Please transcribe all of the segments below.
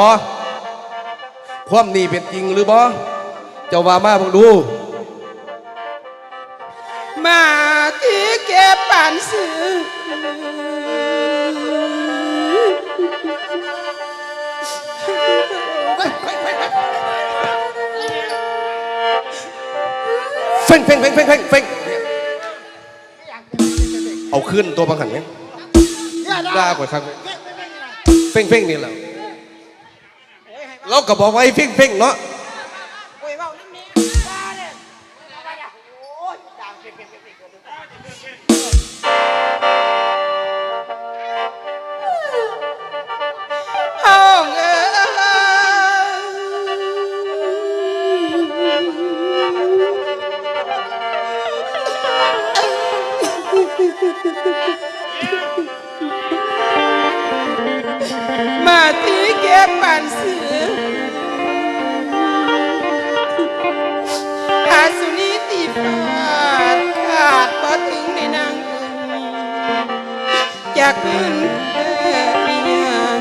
บอความนี่เป็นจริงหรือบอเจ้าว่ามาพิ่งดู มาที่เก็บปันซื้อเฟ่งเฟ่งเฟ่งเฟ่งเฟ่งเฟ่งเอาขึ้นตัวบังหันไหมด่ากว่าครั้งเฟ่งเฟ่งนี่แหละ เราก็บอกว่าไอ้เฟ่งเฟ่งเนาะห้องเอ้ยมาที่เก็บปันซื้ออ จากพื้นแผ่เมียง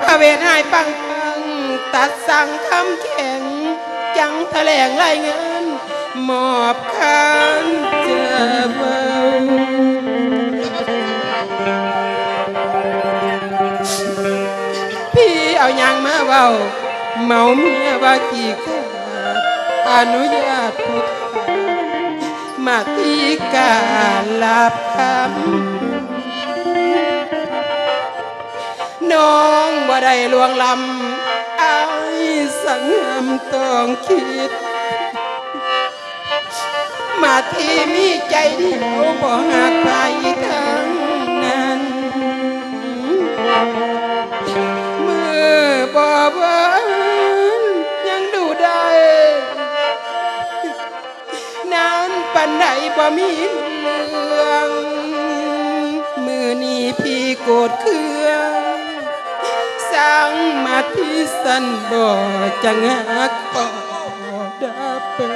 พระเวทให้ปังปังตัดสั่งคำแข็ง จังแถลงรายงานมอบคันเจอเบาพี่เอายางมาเบาเมาเมียว่ากี่ขาดอนุญาตผู้ขา มาตีการลับคำน้องบ่ได้ลวงลำไอายสังหำต้องคิด มาที่มีใจเดียวบ่หักไปทั้งนั้นานปันใดบ่มีเรื่อง มือนี้พี่โกรธเครื่องสั่งมาที่สันบ่จังหักปอดาเปิ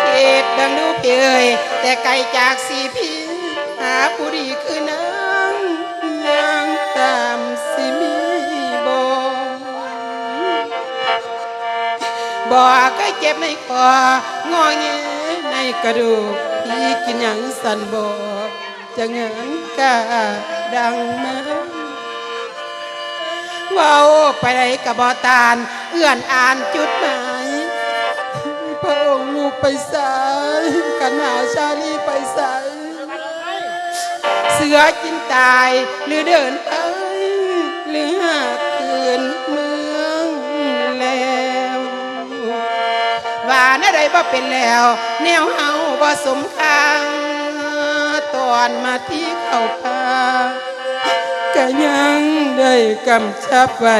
เขตดังดูเพยแต่ไกลจากสีพี่หาผู้ดีคือนาย บอกก็เจ็บในคองอแงในกระดูกพี่กินหยังสันบอกจะเงินกาดังมาว้าวไปไหนกับบอตานเอื้อนอ่านจุดหมายพระองค์ลูกไปสายกันหาชาลีไปสายเสือกินตายหรือเดินไปหรือหาก ว่าแนวใดบ่เป็นแล้ว แนวเฮาบ่สมคังตอนมาที่เข้าพาก็ยังได้กำชับไว้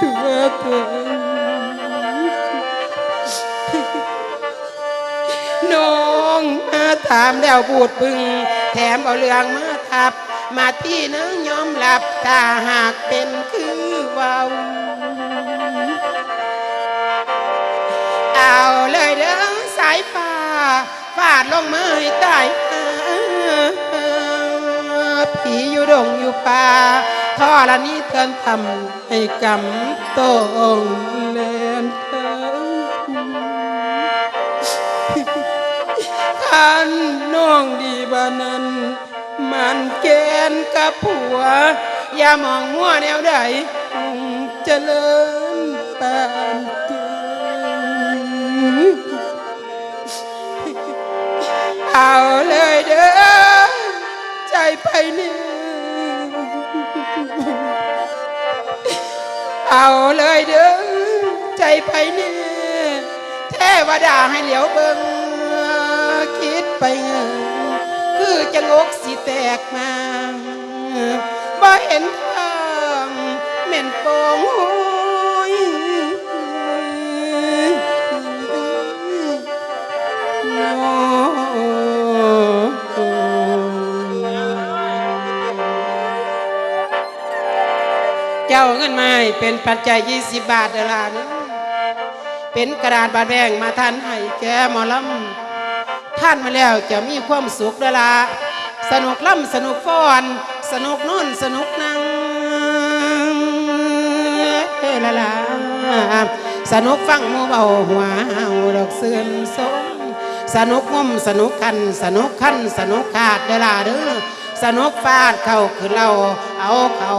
ตัวเธอน้องมาถามแล้วพูดพึง แถมเอาเรื่องมาทับ มาที่นึงยอมรับถ้าหากเป็นคือเว้า เอาเลยเด้อสายฟ้าฟาดลงมาให้ตายผีอยู่ดงอยู่ป่าท่อละนี้เตือนทำให้กำตงเลนเธอท่านน้องดีบานันมันเกณฑ์กับผัว อย่ามองมัวแนวใดคงเจริญปาน เอาเลยเด้อใจไปนี่เอาเลยเด้อใจไปนี่เทวดาให้เหลียวเบิงคิดไปเงินคือจะงกสิแตกมาบ่เห็นทางแม่นโปองห้ จ้าเงินไมาให้เป็นปัจจัยยี่สิบบาทเดลานะเป็นกระดาษบาดแบงมาท่านให้แกหมอลำท่านมาแล้วจะมีความสุขเด้อละสนุกล่ำสนุกฟ้อน สนุกนุ่นสนุกนังเฮละละสนุกฟังมูเบาหัวดอกเสื่อมสมสนุกงมสนุกคัน สนุกคัน สนุกขาดเดล่ะเด้อ สนุกฟาดเข้าคือเราเอาเขา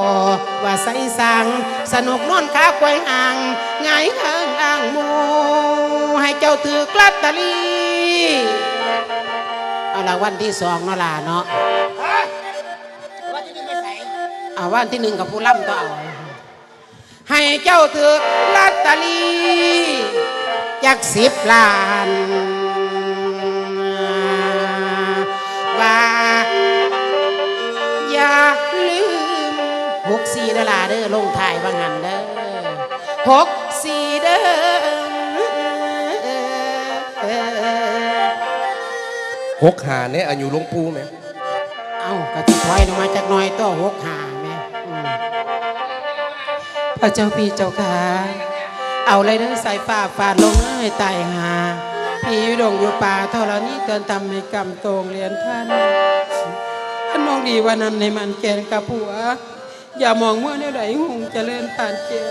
ว่าใส่สัง สนุกนอนขาควายห่างไงายข้างอ่างมูให้เจ้าถือกลัตตอรี่เอาละวันที่สองเนาะล่ะเนาะเอาวันที่หนึ่งกับผู้ล่ำก็เอา ให้เจ้าถือลอตเตอรี่จากสิบล้าน สี่ดอลาร์เด้อลงถ่ายว่างันเด้อหกสี่เด้อหกหาเนี่ยอายุหลวงปู่ไหมเอ้ากระติถอยลงมาจากหน้อยตัวหกหาแม่อืมพระเจ้าพี่เจ้าค่ะเอาเลยเด้อสายฟ้าฟาดลงเลยตายหาพี่อยู่ดงอยู่ป่าเท่าเรนี้เตือนตำในกำโตรงเรียนท่าน ท่านมองดีวันนั้นในมันแกนกับผัว อย่ามองเมื่อเนี่ยใดหงเจริญผ่านเจว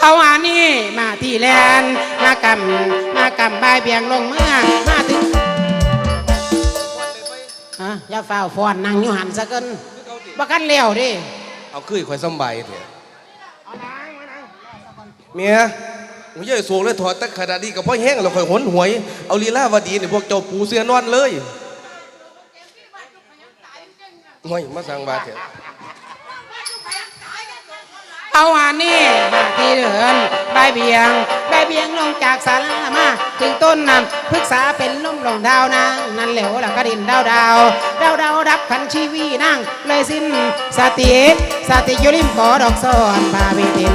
เอาอันนี้มาที่แลนมากำมากำบายเบียงลงเมื่อมาถึงฮะอย่าฝ้าวฟอนนั่งอยู่หันซะเกินบักันเลี้ยวดิเอาคือข่อยสำบายเถอะเมียผมใหญ่สูงเลยถอดตะขนาดนี้กับพ่อแห้งเราข่อยหนหวย เอาลีลาวดีเนี่ยพวกเจ้าปูเสือนอนเลย ห่วยมาสั่งบาทเถอะเอาอันนี้มาที่เดินใบายเบียงใบายเบียงลงจากศาลามาถึงต้นนำพฤกษาเป็นล่มลงดาวนางนั่นเหลวแล้วก็ดินดาวดาวดาวดาวดับขันชีวีนั่งเลยสิ้นสติสติอยุริมปอดอกซอนพาเวติน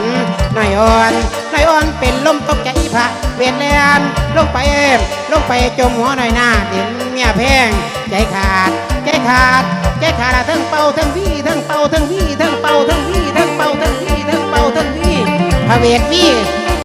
น่อยอ่อนน่อยอ่อนเป็นลมตกใจพระเวียนแลนลงไปเอมลงไปจมหัวหน่อยหน้าดินเมียแพงใจขาดใจขาด ใจขาดอะทั้งเป่าทั้งวี่ทั้งเป่าทั้งวี่ทั้งเป่าทั้งวี่ทั้งเป่าทั้งวี่ทั้งเป่าทั้งวี่พระเวทวี่